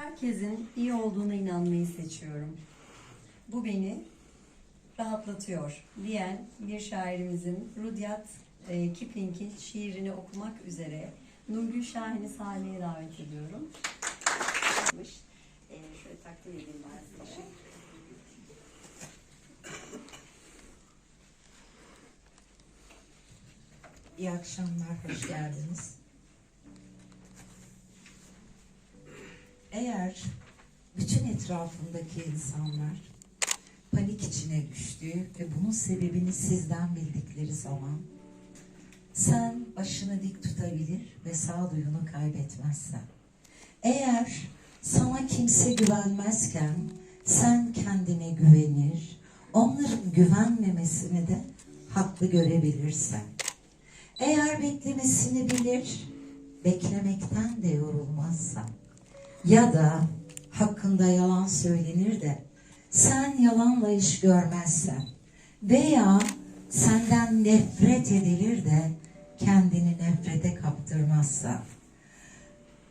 Herkesin iyi olduğuna inanmayı seçiyorum. Bu beni rahatlatıyor diyen bir şairimizin Rudyard e, Kipling'in şiirini okumak üzere Nurgül Şahin'i sahneye davet ediyorum. E, şöyle takdim edeyim ben size. İyi akşamlar, hoş geldiniz. Eğer bütün etrafındaki insanlar panik içine düştüğü ve bunun sebebini sizden bildikleri zaman sen başını dik tutabilir ve sağduyunu kaybetmezsen. Eğer sana kimse güvenmezken sen kendine güvenir, onların güvenmemesini de haklı görebilirsen. Eğer beklemesini bilir, beklemekten de yorulmazsan ya da hakkında yalan söylenir de sen yalanla iş görmezsen veya senden nefret edilir de kendini nefrete kaptırmazsan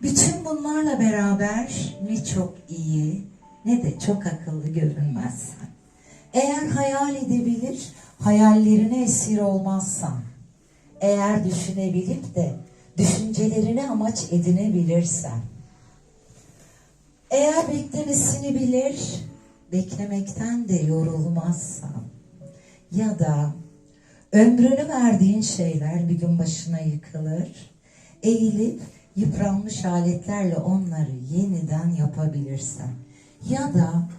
bütün bunlarla beraber ne çok iyi ne de çok akıllı görünmezsen eğer hayal edebilir hayallerine esir olmazsan eğer düşünebilip de düşüncelerini amaç edinebilirsen, eğer beklemesini bilir, beklemekten de yorulmazsan ya da ömrünü verdiğin şeyler bir gün başına yıkılır, eğilip yıpranmış aletlerle onları yeniden yapabilirsen. Ya da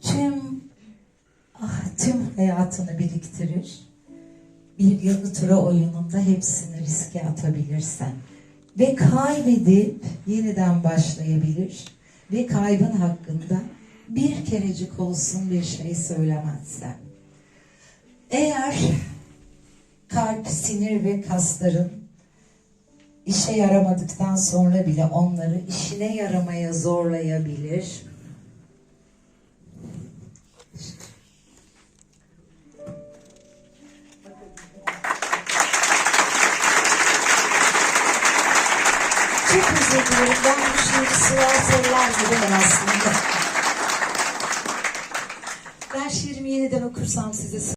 tüm ah, tüm hayatını biriktirir, bir yazı tura oyununda hepsini riske atabilirsen. Ve kaybedip yeniden başlayabilir ve kaybın hakkında bir kerecik olsun bir şey söylemezsen. Eğer kalp, sinir ve kasların işe yaramadıktan sonra bile onları işine yaramaya zorlayabilir. Özür dilerim. Ben şiiri Sıra Sarılar gibi ben aslında. Ben şiirimi yeniden okursam size